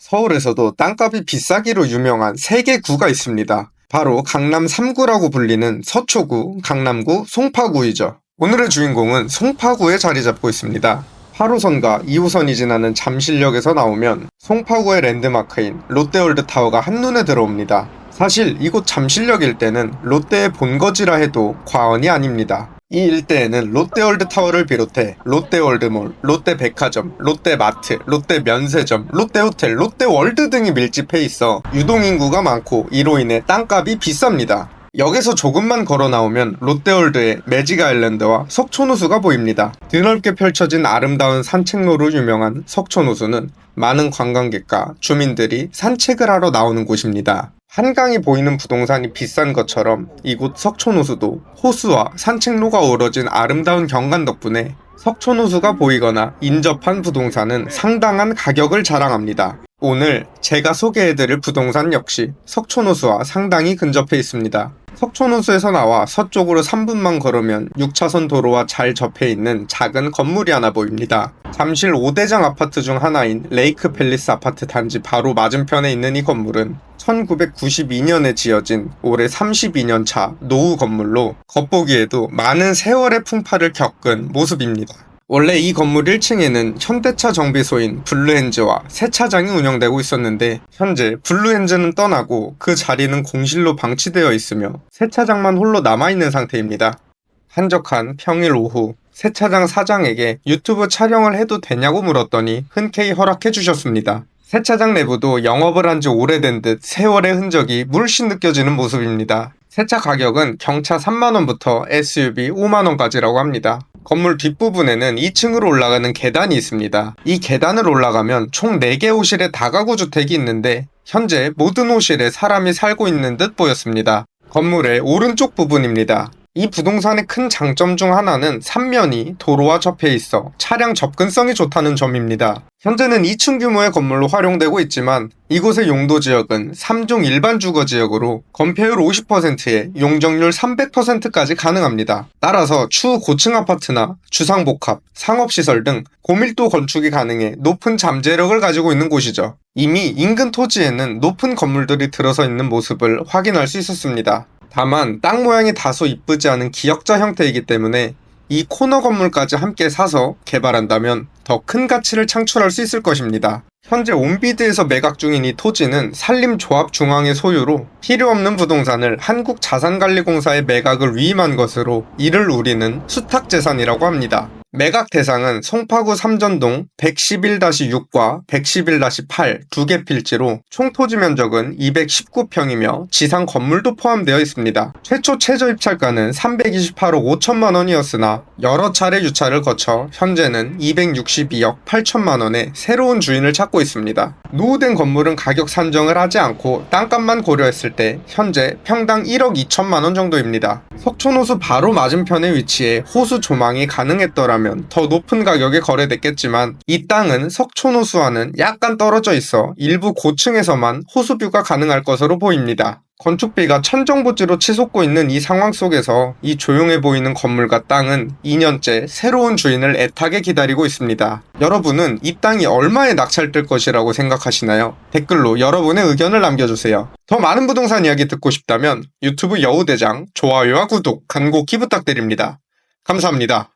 서울에서도 땅값이 비싸기로 유명한 세개 구가 있습니다. 바로 강남 3구라고 불리는 서초구, 강남구, 송파구이죠. 오늘의 주인공은 송파구에 자리 잡고 있습니다. 8호선과 2호선이 지나는 잠실역에서 나오면 송파구의 랜드마크인 롯데월드 타워가 한눈에 들어옵니다. 사실 이곳 잠실역 일대는 롯데의 본거지라 해도 과언이 아닙니다. 이 일대에는 롯데월드 타워를 비롯해 롯데월드몰, 롯데백화점, 롯데마트, 롯데면세점, 롯데호텔, 롯데월드 등이 밀집해 있어 유동인구가 많고 이로 인해 땅값이 비쌉니다. 역에서 조금만 걸어 나오면 롯데월드의 매직 아일랜드와 석촌호수가 보입니다. 드넓게 펼쳐진 아름다운 산책로로 유명한 석촌호수는 많은 관광객과 주민들이 산책을 하러 나오는 곳입니다. 한강이 보이는 부동산이 비싼 것처럼 이곳 석촌호수도 호수와 산책로가 어우러진 아름다운 경관 덕분에 석촌호수가 보이거나 인접한 부동산은 상당한 가격을 자랑합니다. 오늘 제가 소개해드릴 부동산 역시 석촌호수와 상당히 근접해 있습니다. 석촌호수에서 나와 서쪽으로 3분만 걸으면 6차선 도로와 잘 접해 있는 작은 건물이 하나 보입니다. 잠실 5대장 아파트 중 하나인 레이크 팰리스 아파트 단지 바로 맞은편에 있는 이 건물은 1992년에 지어진 올해 32년 차 노후 건물로 겉보기에도 많은 세월의 풍파를 겪은 모습입니다. 원래 이 건물 1층에는 현대차 정비소인 블루엔즈와 세차장이 운영되고 있었는데 현재 블루엔즈는 떠나고 그 자리는 공실로 방치되어 있으며 세차장만 홀로 남아있는 상태입니다. 한적한 평일 오후 세차장 사장에게 유튜브 촬영을 해도 되냐고 물었더니 흔쾌히 허락해 주셨습니다. 세차장 내부도 영업을 한 지 오래된 듯 세월의 흔적이 물씬 느껴지는 모습입니다. 세차 가격은 경차 3만원부터 SUV 5만원까지라고 합니다. 건물 뒷부분에는 2층으로 올라가는 계단이 있습니다. 이 계단을 올라가면 총 4개 호실의 다가구 주택이 있는데 현재 모든 호실에 사람이 살고 있는 듯 보였습니다. 건물의 오른쪽 부분입니다. 이 부동산의 큰 장점 중 하나는 삼면이 도로와 접해 있어 차량 접근성이 좋다는 점입니다. 현재는 2층 규모의 건물로 활용되고 있지만 이곳의 용도 지역은 3종 일반 주거 지역으로 건폐율 50%에 용적률 300%까지 가능합니다. 따라서 추후 고층 아파트나 주상복합, 상업시설 등 고밀도 건축이 가능해 높은 잠재력을 가지고 있는 곳이죠. 이미 인근 토지에는 높은 건물들이 들어서 있는 모습을 확인할 수 있었습니다. 다만 땅 모양이 다소 이쁘지 않은 기역자 형태이기 때문에 이 코너 건물까지 함께 사서 개발한다면 더 큰 가치를 창출할 수 있을 것입니다. 현재 온비드에서 매각 중인 이 토지는 산림조합 중앙의 소유로 필요 없는 부동산을 한국자산관리공사에 매각을 위임한 것으로 이를 우리는 수탁재산이라고 합니다. 매각 대상은 송파구 삼전동 111-6과 111-8 두 개 필지로 총 토지 면적은 219평이며 지상 건물도 포함되어 있습니다. 최초 최저 입찰가는 328억 5천만 원이었으나 여러 차례 유찰을 거쳐 현재는 262억 8천만 원의 새로운 주인을 찾고 있습니다. 노후된 건물은 가격 산정을 하지 않고 땅값만 고려했을 때 현재 평당 1억 2천만 원 정도입니다. 석촌호수 바로 맞은편에 위치해 호수 조망이 가능했더라면 더 높은 가격에 거래됐겠지만 이 땅은 석촌호수와는 약간 떨어져 있어 일부 고층에서만 호수뷰가 가능할 것으로 보입니다. 건축비가 천정부지로 치솟고 있는 이 상황 속에서 이 조용해 보이는 건물과 땅은 2년째 새로운 주인을 애타게 기다리고 있습니다. 여러분은 이 땅이 얼마에 낙찰될 것이라고 생각하시나요? 댓글로 여러분의 의견을 남겨주세요. 더 많은 부동산 이야기 듣고 싶다면 유튜브 여우대장 좋아요와 구독 간곡히 부탁드립니다. 감사합니다.